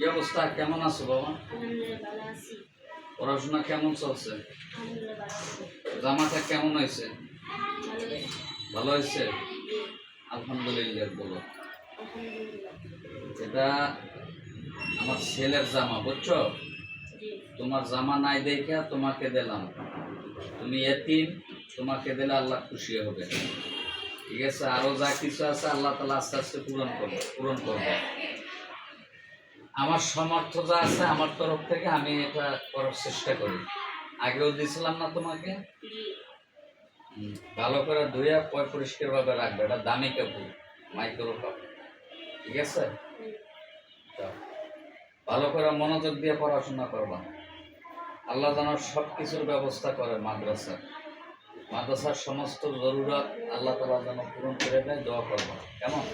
কি অবস্থা? কেমন আছো বাবা? পড়াশোনা কেমন চলছে? জামাটা কেমন হয়েছে? ভালো হয়েছে? আলহামদুলিল্লাহ বলো। এটা আমার ছেলের জামা বুঝছ? তোমার জামা নাই দেখে তোমাকে দিলাম। তুমি এতিম তোমাকে দিলে আল্লাহ খুশি হবে। ঠিক আছে? আরও যা কিছু আছে আল্লাহ তালা আস্তে আস্তে পূরণ করবে পূরণ করবে আমার সামর্থ্য যা আছে আমার তরফ থেকে আমি এটা করার চেষ্টা করি। আগেও দিয়েছিলাম না তোমাকে? ভালো করে ধুয়ে পয় পরিষ্কার ভাবে রাখবে। এটা দামি কাপড় মাইক্রো কাপড় ঠিক আছে। ভালো করে মনোযোগ দিয়ে পড়াশোনা করবা। আল্লাহ যেন সব কিছুর ব্যবস্থা করে মাদ্রাসা মাদ্রাসার সমস্ত জরুরত আল্লাহ তালা যেন পূরণ করে দেয়, দোয়া করবা। কেমন?